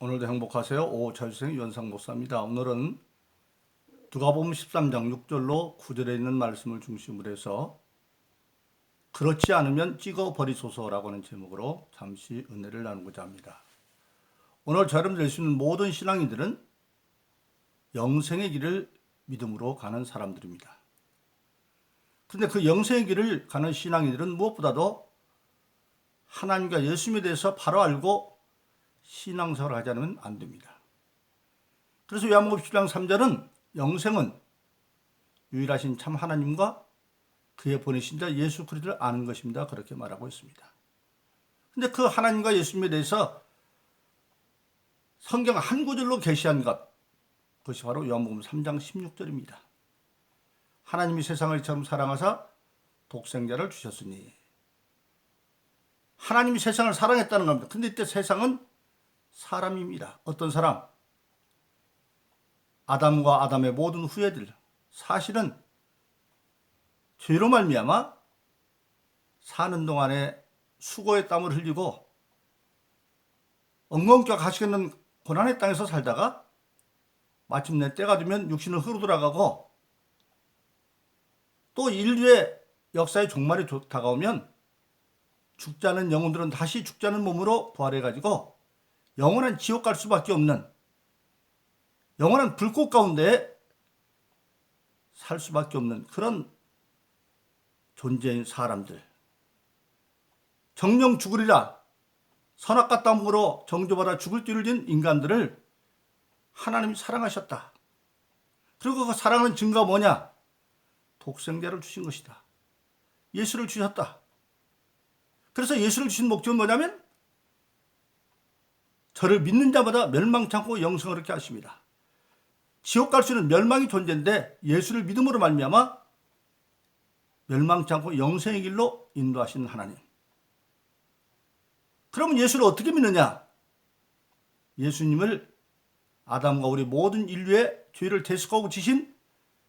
오늘도 행복하세요. 오철생 연상 목사입니다. 오늘은 누가복음 13장 6절로 9절에 있는 말씀을 중심으로 해서 그렇지 않으면 찍어 버리소서라고 하는 제목으로 잠시 은혜를 나누고자 합니다. 오늘 저름 될수 있는 모든 신앙인들은 영생의 길을 믿음으로 가는 사람들입니다. 그런데 그 영생의 길을 가는 신앙인들은 무엇보다도 하나님과 예수님에 대해서 바로 알고 하지 않으면 안 됩니다. 그래서 요한복음 10장 3절은 영생은 유일하신 참 하나님과 그의 보내신 자 예수 그리스도를 아는 것입니다. 그렇게 말하고 있습니다. 근데 그 하나님과 예수님에 대해서 성경 한 구절로 계시한 것 그것이 바로 요한복음 3장 16절입니다. 하나님이 세상을 처럼 사랑하사 독생자를 주셨으니 하나님이 세상을 사랑했다는 겁니다. 근데 이때 세상은 사람입니다. 어떤 사람? 아담과 아담의 모든 후예들. 사실은 죄로 말미암아 사는 동안에 수고의 땀을 흘리고 엉겅퀴가 가시겠는 고난의 땅에서 살다가 마침내 때가 되면 육신은 흙으로 돌아가고 또 인류의 역사의 종말이 다가오면 않은 영혼들은 다시 않은 몸으로 부활해가지고 영원한 지옥 갈 수밖에 없는 영원한 불꽃 가운데 살 수밖에 없는 그런 존재인 사람들. 정령 죽으리라 선악과 땀으로 정조받아 죽을 뒤를 진 인간들을 하나님이 사랑하셨다. 그리고 그 사랑하는 증거가 뭐냐? 독생자를 주신 것이다. 예수를 주셨다. 그래서 예수를 주신 목적은 뭐냐면 저를 믿는 자마다 멸망치 않고 영생을 이렇게 하십니다. 지옥 갈수 있는 멸망이 존재인데 예수를 믿음으로 말미암아 멸망치 않고 영생의 길로 인도하시는 하나님. 그러면 예수를 어떻게 믿느냐? 예수님을 아담과 우리 모든 인류의 죄를 대속하고 지신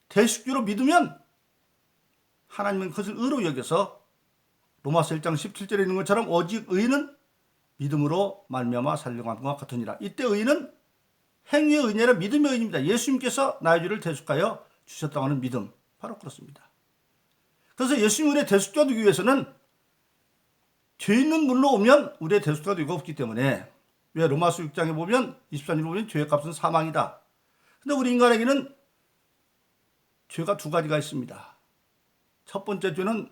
대속주로 믿으면 하나님은 그것을 의로 여겨서 로마서 1장 17절에 있는 것처럼 오직 의인은 믿음으로 말미암아 것 같으니라. 이때 의인은 행위의 의인이 아니라 믿음의 의인입니다. 예수님께서 나의 죄를 대속하여 주셨다고 하는 믿음. 바로 그렇습니다. 그래서 예수님 우리의 대속자 되기 위해서는 죄 있는 물로 오면 우리의 대속자 되기가 없기 때문에 왜 로마서 6장에 보면 24절에 보면 죄의 값은 사망이다. 근데 우리 인간에게는 죄가 두 가지가 있습니다. 첫 번째 죄는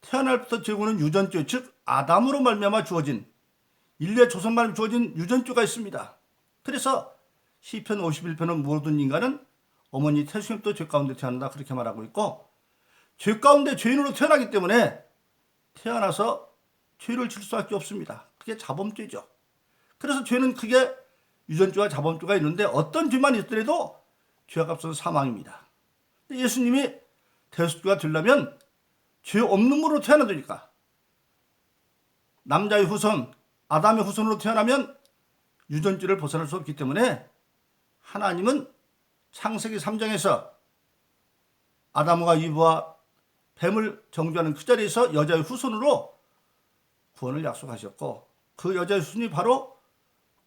태어날부터 죄고는 유전죄, 즉 아담으로 말미암아 주어진 인류의 조선말로 주어진 유전죄가 있습니다. 그래서 시편 51편은 모든 인간은 어머니 태수님도 죄 가운데 태어난다 그렇게 말하고 있고 죄 가운데 죄인으로 태어나기 때문에 태어나서 죄를 질 수밖에 없습니다. 그게 자범죄죠. 그래서 죄는 크게 유전죄와 자범죄가 있는데 어떤 죄만 있더라도 죄가 값은 사망입니다. 예수님이 대속주가 되려면 죄 없는 물로 태어나야 되니까 남자의 후손 아담의 후손으로 태어나면 유전죄를 벗어날 수 없기 때문에 하나님은 창세기 3장에서 아담과 이브와 뱀을 정죄하는 그 자리에서 여자의 후손으로 구원을 약속하셨고 그 여자의 후손이 바로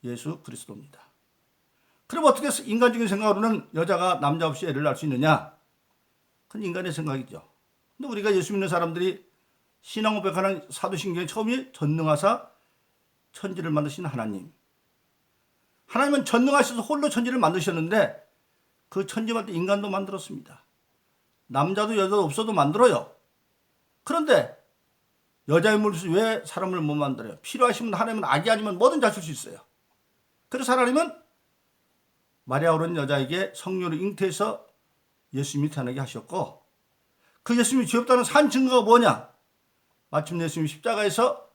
예수 그리스도입니다. 그럼 어떻게 인간적인 생각으로는 여자가 남자 없이 애를 낳을 수 있느냐? 그건 인간의 생각이죠. 근데 우리가 예수 믿는 사람들이 신앙 고백하는 사도신경의 처음이 전능하사 천지를 만드신 하나님. 하나님은 전능하셔서 홀로 천지를 만드셨는데 그 천지만 인간도 만들었습니다. 남자도 여자도 없어도 만들어요. 그런데 여자의 물에서 왜 사람을 못 만들어요? 필요하시면 하나님은 아기 아니면 뭐든 자실 수 있어요. 그래서 하나님은 마리아 오른 여자에게 성령을 잉태해서 예수님이 태어나게 하셨고 그 예수님이 죄 없다는 산 증거가 뭐냐? 마침내 예수님이 십자가에서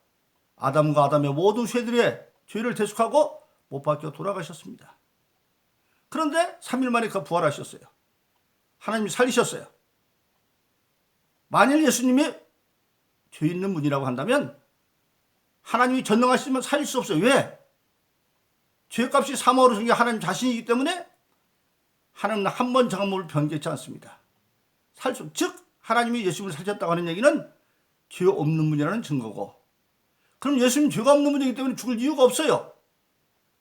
아담과 아담의 모든 죄들의 죄를 대속하고 못 박혀 돌아가셨습니다. 그런데 3일 만에 그 부활하셨어요. 하나님이 살리셨어요. 만일 예수님이 죄 있는 분이라고 한다면 하나님이 전능하시면 살릴 수 없어요. 왜? 죄값이 사망으로 준게 하나님 자신이기 때문에 하나님은 한번 정함을 변개치 않습니다. 살 수, 즉 하나님이 예수님을 살렸다고 하는 얘기는 죄 없는 분이라는 증거고 그럼 예수님 죄가 없는 분이기 때문에 죽을 이유가 없어요.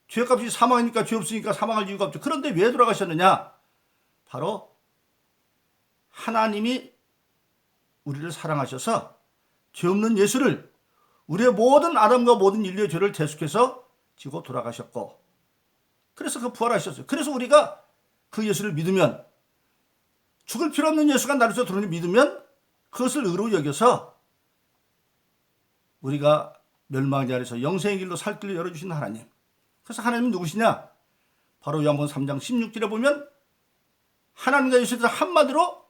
죄값이 사망이니까 죄 없으니까 사망할 이유가 없죠. 그런데 왜 돌아가셨느냐? 바로 하나님이 우리를 사랑하셔서 죄 없는 예수를 우리의 모든 아담과 모든 인류의 죄를 대속해서 지고 돌아가셨고 그래서 그 부활하셨어요. 그래서 우리가 그 예수를 믿으면 죽을 필요 없는 예수가 나를 위해서 들어오니 믿으면 그것을 의로 여겨서 우리가 멸망자 안에서 영생의 길로 살 길을 열어주신 하나님. 그래서 하나님은 누구시냐? 바로 요한복음 3장 16절에 보면 하나님과 예수에 대해서 한마디로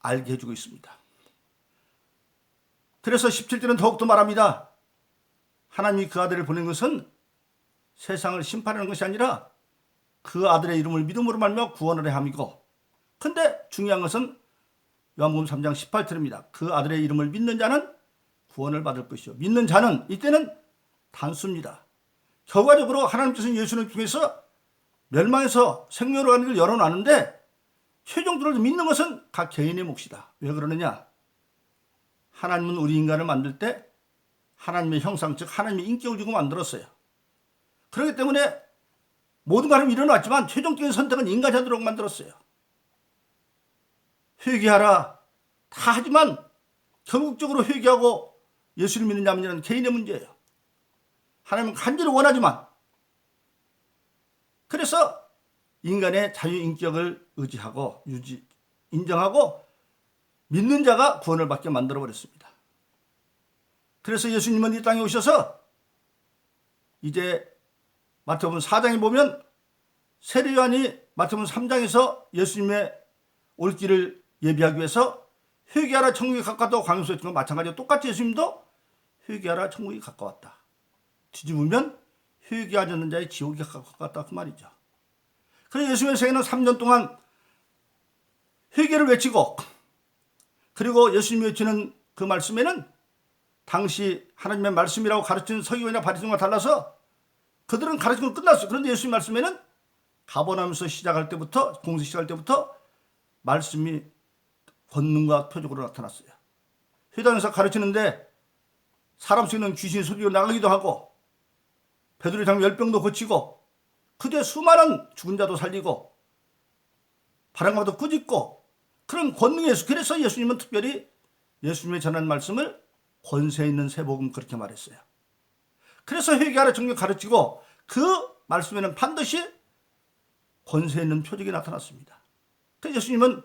알게 해주고 있습니다. 그래서 17절은 더욱더 말합니다. 하나님이 그 아들을 보낸 것은 세상을 심판하는 것이 아니라 그 아들의 이름을 믿음으로 말며 구원을 해 함이고 근데 중요한 것은 요한복음 3장 18절입니다. 그 아들의 이름을 믿는 자는 구원을 받을 것이요. 믿는 자는 이때는 단수입니다. 결과적으로 하나님께서는 예수를 통해서 멸망에서 생명으로 가는 걸 열어놨는데 최종적으로 믿는 것은 각 개인의 몫이다. 왜 그러느냐? 하나님은 우리 인간을 만들 때 하나님의 형상, 즉 하나님의 인격을 주고 만들었어요. 그렇기 때문에 모든 것은 일어났지만 최종적인 선택은 인간자들로 만들었어요. 회개하라. 다 하지만 결국적으로 회개하고 예수를 믿는 자는 개인의 문제예요. 하나님은 간절히 원하지만 그래서 인간의 자유인격을 의지하고 유지, 인정하고 믿는 자가 구원을 받게 만들어 버렸습니다. 그래서 예수님은 이 땅에 오셔서 이제 마태복음 4장에 보면 세례요한이 마태복음 3장에서 예수님의 올 길을 예비하기 위해서 회개하라 천국이 가까웠다고 강요했지만 마찬가지로 똑같이 예수님도 회개하라 천국이 가까웠다. 뒤집으면 회개하지 않는 자의 지옥이 가까웠다 그 말이죠. 그래서 예수님의 생애는 3년 동안 회개를 외치고 그리고 예수님이 외치는 그 말씀에는 당시 하나님의 말씀이라고 가르치는 서기관이나 바리새인과 달라서 그들은 가르치고 끝났어요. 그런데 예수님 말씀에는 가버나면서 시작할 때부터 공식 시작할 때부터 말씀이 권능과 표적으로 나타났어요. 회당에서 가르치는데 사람 속에는 귀신 소리가 나가기도 하고 베드로 장 열병도 고치고 그대 수많은 죽은 자도 살리고 바람과도 꾸짖고 그런 권능의 예수. 그래서 예수님은 특별히 예수님의 전한 말씀을 권세 있는 세복음 그렇게 말했어요. 그래서 회개하라 정령 가르치고 그 말씀에는 반드시 권세 있는 표적이 나타났습니다. 그래서 예수님은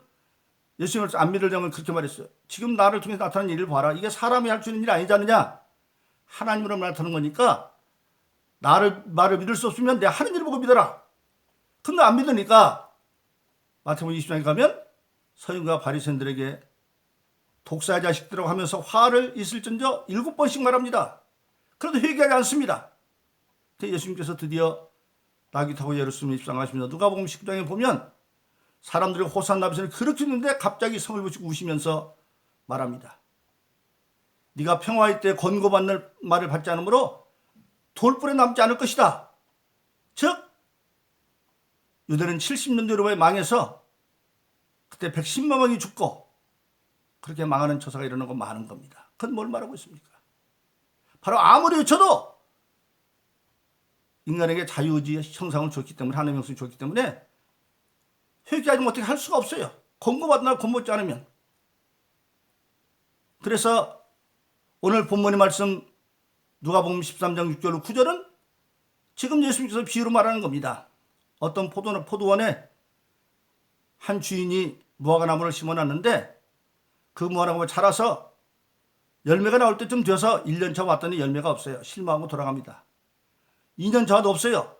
예수님을 안 믿을 점을 그렇게 말했어요. 지금 나를 통해서 나타난 일을 봐라. 이게 사람이 할 수 있는 일 아니지 않느냐? 하나님으로 나타나는 거니까 나를 말을 믿을 수 없으면 내 하는 일을 보고 믿어라. 근데 안 믿으니까 마태복음 20장에 가면 서인과 바리새인들에게 독사 자식들이라고 하면서 화를 있을전저 일곱 번씩 말합니다. 그래도 회개하지 않습니다. 예수님께서 드디어 낙이 타고 예루살렘에 입성하십니다. 누가복음 19장에 보면 사람들이 호산나 비전을 그렇게 했는데 갑자기 성을 붙이고 우시면서 말합니다. 네가 평화의 때 권고받는 말을 받지 않으므로 돌불에 남지 않을 것이다. 즉 유대는 70년 전에 망해서 그때 110만 명이 죽고 그렇게 망하는 처사가 일어나고 많은 겁니다. 그건 뭘 말하고 있습니까? 바로 아무리 외쳐도 인간에게 자유의지의 형상을 줬기 때문에 하나님의 형성을 줬기 때문에 회개하지 못하게 할 수가 없어요. 권고받은 날 권고받지 않으면. 그래서 오늘 본문의 말씀 누가복음 13장 6절 9절은 지금 예수님께서 비유로 말하는 겁니다. 어떤 포도, 포도원에 한 주인이 무화과 나무를 심어놨는데 그 무화과 나무가 자라서 열매가 나올 때쯤 되어서 1년차 왔더니 열매가 없어요. 실망하고 돌아갑니다. 2년차 와도 없어요.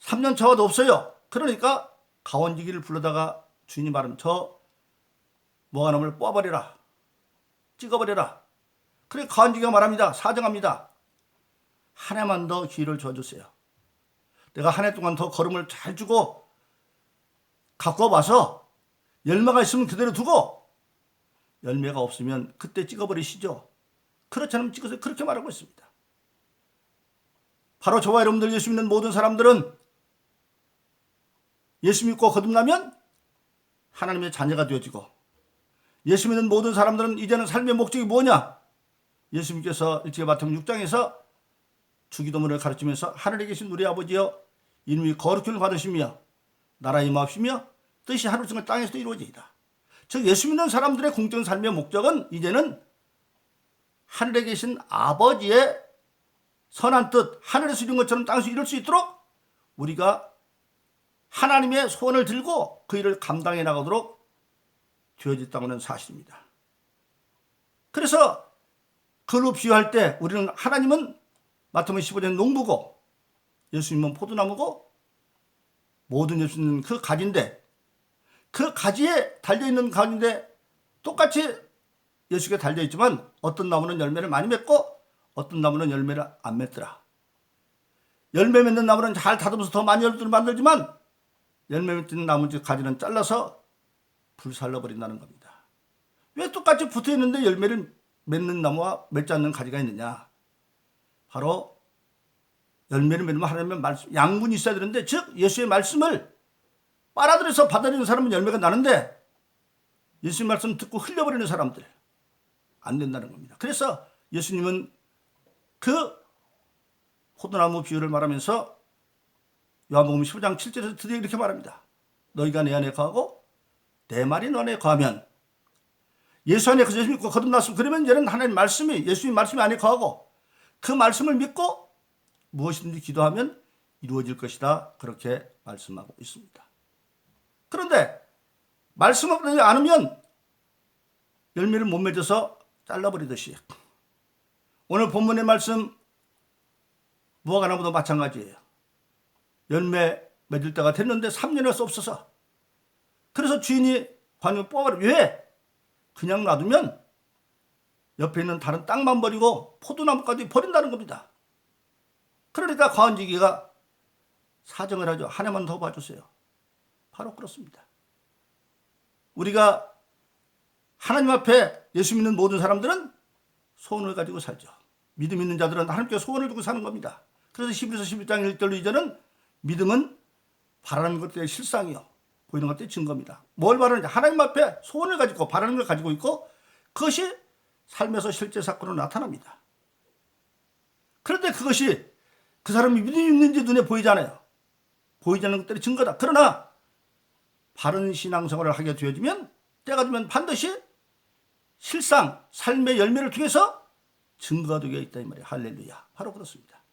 3년차 와도 없어요. 그러니까 가원지기를 불러다가 주인이 말하면 저 무화과 나무를 뽑아버려라. 찍어버려라. 그래 가원지기가 말합니다. 사정합니다. 한 해만 더 기회를 줘주세요. 내가 한 해 동안 더 걸음을 잘 주고 갖고 와서 열매가 있으면 그대로 두고 열매가 없으면 그때 찍어버리시죠. 그렇지 않으면 찍으세요. 그렇게 말하고 있습니다. 바로 저와 여러분들 예수 믿는 모든 사람들은 예수 믿고 거듭나면 하나님의 자녀가 되어지고 예수 믿는 모든 사람들은 이제는 삶의 목적이 뭐냐? 예수님께서 일제 마태복음 6장에서 주기도문을 가르치면서 하늘에 계신 우리 아버지여 이름이 거룩함을 받으시며 나라 임하시며 뜻이 하루중에 땅에서도 이루어지이다. 즉 예수 믿는 사람들의 공적 삶의 목적은 이제는 하늘에 계신 아버지의 선한 뜻, 하늘에서 이룬 것처럼 땅에서 이룰 수 있도록 우리가 하나님의 소원을 들고 그 일을 감당해 나가도록 되어졌다는 사실입니다. 그래서 그로 비유 할 때 우리는 하나님은 마태복음 15장 농부고 예수님은 포도나무고 모든 예수님은 그 가지인데 그 가지에 달려있는 가지인데 똑같이 예수께 달려있지만 어떤 나무는 열매를 많이 맺고 어떤 나무는 열매를 안 맺더라. 열매 맺는 나무는 잘 다듬어서 더 많이 열매를 만들지만 열매 맺는 나무 가지는 잘라서 불살라 버린다는 겁니다. 왜 똑같이 붙어 있는데 열매를 맺는 나무와 맺지 않는 가지가 있느냐? 바로 열매를 맺으면 하나님의 말씀, 양분이 있어야 되는데, 즉 예수의 말씀을 빨아들여서 받아들이는 사람은 열매가 나는데 예수의 말씀 듣고 흘려버리는 사람들 안 된다는 겁니다. 그래서 예수님은 그 포도나무 비유를 말하면서 요한복음 15장 7절에서 드디어 이렇게 말합니다. 너희가 내 안에 거하고 내 말이 너 안에 거하면 예수 안에 그 예수 믿고 거듭났으면 그러면 이제는 하나님 말씀이 예수님 말씀이 안에 거하고 그 말씀을 믿고 무엇이든지 기도하면 이루어질 것이다. 그렇게 말씀하고 있습니다. 그런데 말씀을 받지 않으면 열매를 못 맺어서 잘라버리듯이 오늘 본문의 말씀 무화과나무도 마찬가지예요. 열매 맺을 때가 됐는데 3년에서 없어서 그래서 주인이 관을 뽑아버려. 왜? 그냥 놔두면 옆에 있는 다른 땅만 버리고 포도나무까지 버린다는 겁니다. 그러니까 과언지기가 사정을 하죠. 하나만 더 봐주세요. 바로 그렇습니다. 우리가 하나님 앞에 예수 믿는 모든 사람들은 소원을 가지고 살죠. 믿음 있는 자들은 하나님께 소원을 두고 사는 겁니다. 그래서 11에서 11장 1절로 이제는 믿음은 바라는 것들의 실상이요. 보이는 것들의 증거입니다. 뭘 바라는지 하나님 앞에 소원을 가지고 바라는 걸 가지고 있고 그것이 삶에서 실제 사건으로 나타납니다. 그런데 그것이 그 사람이 믿음이 있는지 눈에 보이잖아요. 보이지 않는 것들이 증거다. 그러나 바른 신앙생활을 하게 되어지면 때가 되면 반드시 실상 삶의 열매를 통해서 증거가 되게 있다 이 말이에요. 할렐루야. 바로 그렇습니다.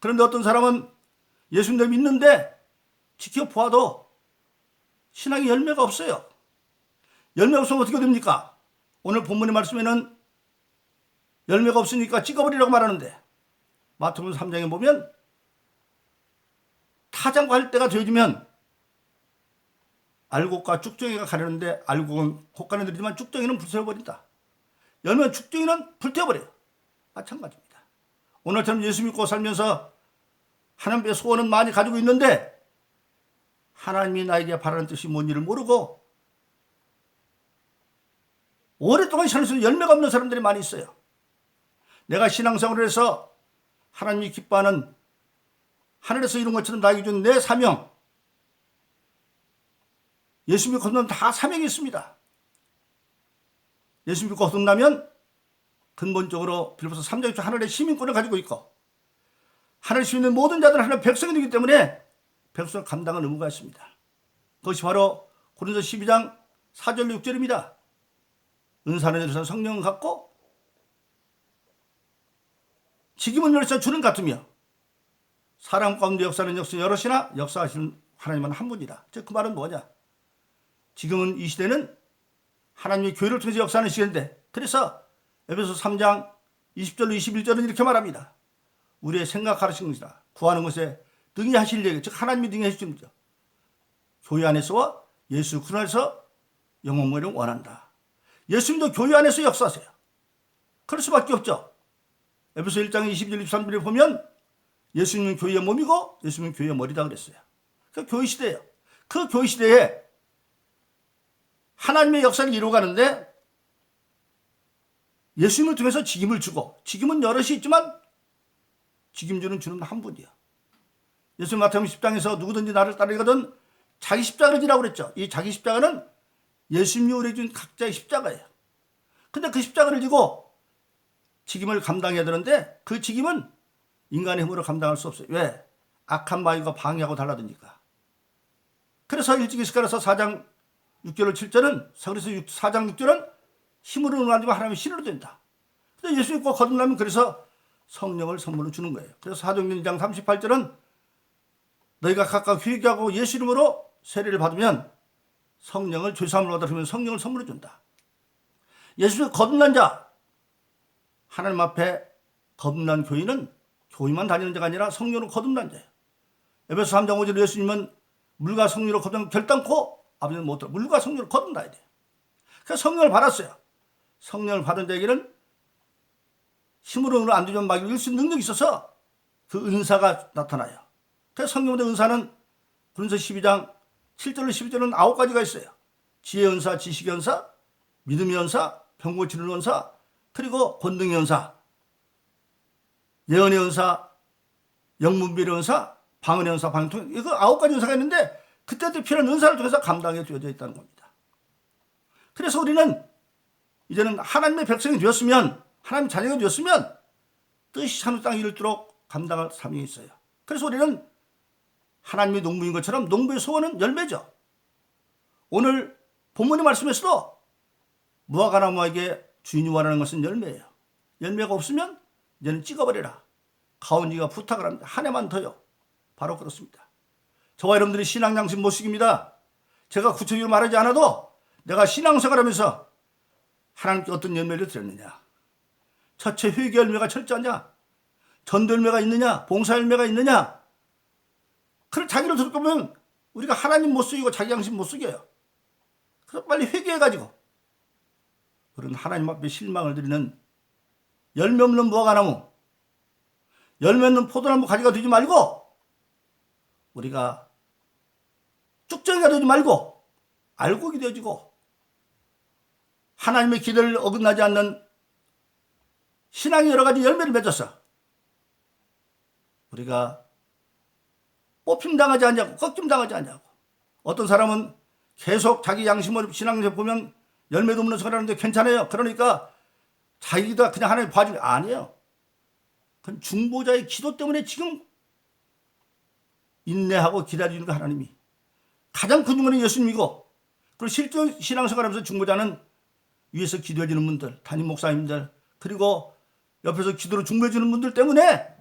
그런데 어떤 사람은 예수님을 믿는데 지켜보아도 신앙의 열매가 없어요. 열매가 없으면 어떻게 됩니까? 오늘 본문의 말씀에는 열매가 없으니까 찍어버리라고 말하는데 마태복음 3장에 보면 타장과 할 때가 되어지면 알곡과 쭉정이가 가려는데 알곡은 곶간에 들이지만 쭉정이는 불태워버린다. 열매는 쭉정이는 불태워버려요. 마찬가지입니다. 오늘처럼 예수 믿고 살면서 하나님의 소원은 많이 가지고 있는데 하나님이 나에게 바라는 뜻이 뭔지를 모르고 오랫동안 살면서 열매가 없는 사람들이 많이 있어요. 내가 신앙생활을 해서 하나님이 기뻐하는 하늘에서 이룬 것처럼 나에게 준 내 사명 예수 믿고 거듭나면 다 사명이 있습니다. 예수 믿고 거듭나면 근본적으로 빌보서 3장 하늘의 시민권을 가지고 있고 하늘 시민은 모든 자들은 하나의 백성이 되기 때문에 백성 감당할 의무가 있습니다. 그것이 바로 고린도 12장 4절 6절입니다. 은사는 여기서 성령을 갖고 지금은 열사 주는 같으며 사람 가운데 역사는 역사 여럿이나 역사하시는 하나님은 한 분이다. 즉그 말은 뭐냐? 지금은 이 시대는 하나님의 교회를 통해서 역사하는 시대인데 그래서 에베소 3장 20절로 21절은 이렇게 말합니다. 우리의 생각하시는 것이다. 구하는 것에 등이 하실 얘기, 즉 하나님이 등이 해주시는 거죠. 교회 안에서와 예수 안에서 영혼을 원한다. 예수님도 교회 안에서 역사하세요. 그럴 수밖에 없죠. 에베소 1장 21, 23절에 보면 예수님은 교회의 몸이고 예수님은 교회의 머리다 그랬어요. 그 교회 시대예요. 그 교회 시대에 하나님의 역사를 이루어가는데 예수님을 통해서 직임을 주고 직임은 여럿이 있지만 직임주는 주는 한 분이야. 예수 마태복음 10장에서 누구든지 나를 따르거든 자기 십자가를 지라고 그랬죠. 이 자기 십자가는 예수님이 우리에게 준 각자의 십자가예요. 근데 그 십자가를 지고 직임을 감당해야 되는데 그 직임은 인간의 힘으로 감당할 수 없어요. 왜? 악한 마귀가 방해하고 달라드니까. 그래서 일찍이 스가라서 4장 6절을 7절은 그래서 4장 6절은 힘으로 응하지만 하나님의 신으로 된다. 근데 예수 믿고 거듭나면 그래서 성령을 선물로 주는 거예요. 그래서 사도행전 2장 38절은 너희가 각각 회개하고 예수 이름으로 세례를 받으면 성령을 죄사함을 받으면 성령을 선물로 준다. 예수 믿고 거듭난 자 하나님 앞에 거듭난 교인은 교회만 다니는 자가 아니라 성령으로 거듭난 자예요. 에베소 3장 5절 예수님은 물과 성령으로 거듭난 결단코 아버지는 못 들어. 물과 성령으로 거듭나야 돼요. 그래서 성령을 받았어요. 성령을 받은 자에게는 힘으로 안 되면 마귀를 이길 수 있는 능력이 있어서 그 은사가 나타나요. 그래서 성령의 은사는 군서 12장 7절로 12절은 아홉 가지가 있어요. 지혜 은사, 지식 은사, 믿음의 은사, 병 고 치는 은사, 그리고 권능의 은사, 예언의 은사, 영문비의 은사, 방언의 은사, 방통 이거 아홉 가지 은사가 있는데 그때도 필요한 은사를 통해서 감당해 주어져 있다는 겁니다. 그래서 우리는 이제는 하나님의 백성이 되었으면 하나님 자녀가 되었으면 뜻이 하늘 땅 이룰도록 감당할 사명이 있어요. 그래서 우리는 하나님의 농부인 것처럼 농부의 소원은 열매죠. 오늘 본문의 말씀에서도 무화과나무에게 주인이 원하는 것은 열매예요. 열매가 없으면 이제는 찍어버려라. 가온이가 부탁을 합니다. 한 해만 더요. 바로 그렇습니다. 저와 여러분들이 신앙 양심 모시기입니다. 제가 구체적으로 말하지 않아도 내가 신앙생활 하면서 하나님께 어떤 열매를 드렸느냐. 첫째 회개 열매가 철저하냐. 전도 열매가 있느냐. 봉사 열매가 있느냐. 그걸 자기를 들어보면 우리가 하나님 못 속이고 자기 양심 못 속여요. 그래서 빨리 회개해가지고 그런 하나님 앞에 실망을 드리는 열매 없는 무화과나무, 열매 없는 포도나무 가지가 되지 말고 우리가 쭉정이가 되지 말고 알곡이 되어지고 하나님의 기대를 어긋나지 않는 신앙의 여러 가지 열매를 맺어서 우리가 뽑힘 당하지 않냐고 꺾임 당하지 않냐고. 어떤 사람은 계속 자기 양심을 신앙에서 보면 열매도 없는 소리 하는데 괜찮아요. 그러니까 자기가 그냥 하나님 봐주는 아니에요. 그건 중보자의 기도 때문에 지금 인내하고 기다리는 거 하나님이. 가장 큰 중보는 예수님이고 그리고 실제 신앙생활 하면서 중보자는 위에서 기도해주는 분들 담임 목사님들 그리고 옆에서 기도로 중보해주는 분들 때문에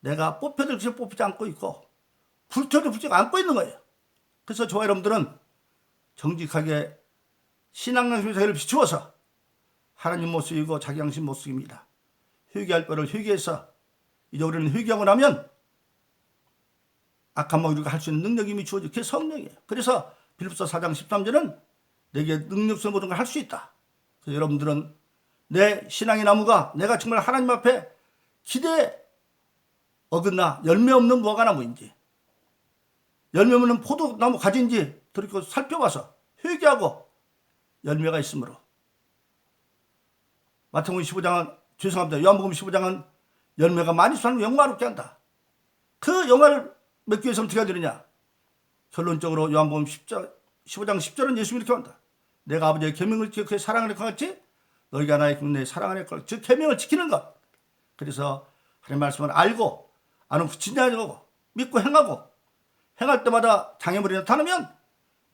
내가 뽑혀들 것이 뽑히지 않고 있고 불태워도 붙지 않고 있는 거예요. 그래서 저와 여러분들은 정직하게 신앙 양심의 자기를 비추어서 하나님 못 쓰이고 자기 양심 못 쓰입니다. 회개할 거를 회개해서 이제 우리는 회개하고 나면 악한 마귀가 할 수 있는 능력이 이미 주어져 그게 성령이에요. 그래서 빌립서 4장 13절은 내게 능력성 모든 걸 할 수 있다. 그래서 여러분들은 내 신앙의 나무가 내가 정말 하나님 앞에 기대 어긋나 열매 없는 무화과 나무인지 열매 없는 포도나무 가지인지 들이고 살펴봐서 회개하고 열매가 있으므로 마태복음 15장은 죄송합니다. 요한복음 15장은 열매가 많이 수하는 영광롭게 한다. 그 영화를 맺기 위해서 어떻게 해야 되느냐? 결론적으로 요한복음 10장, 15장 10절은 예수님이 이렇게 한다. 내가 아버지의 계명을 기억해 사랑하는 것 같이 너희가 나의 내 사랑하는 것, 즉 계명을 지키는 것. 그래서 하나님 말씀을 알고 아는 진리하고 믿고 행하고 행할 때마다 장애물이 나타나면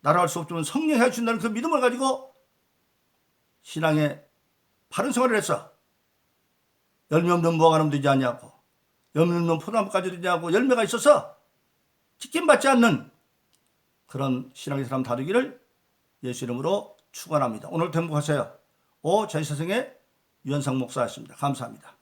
나라 할 수 없지만 성령이 해준다는 그 믿음을 가지고 신앙의 바른 생활을 해서 열매 없는 무화과나무 되지 않냐고 열매 없는 포도나무까지 되지 않고 열매가 있어서 지킴받지 않는 그런 신앙의 사람 다루기를 예수 이름으로 축원합니다. 오늘 행복하세요. 오 제사생의 유현상 목사였습니다. 감사합니다.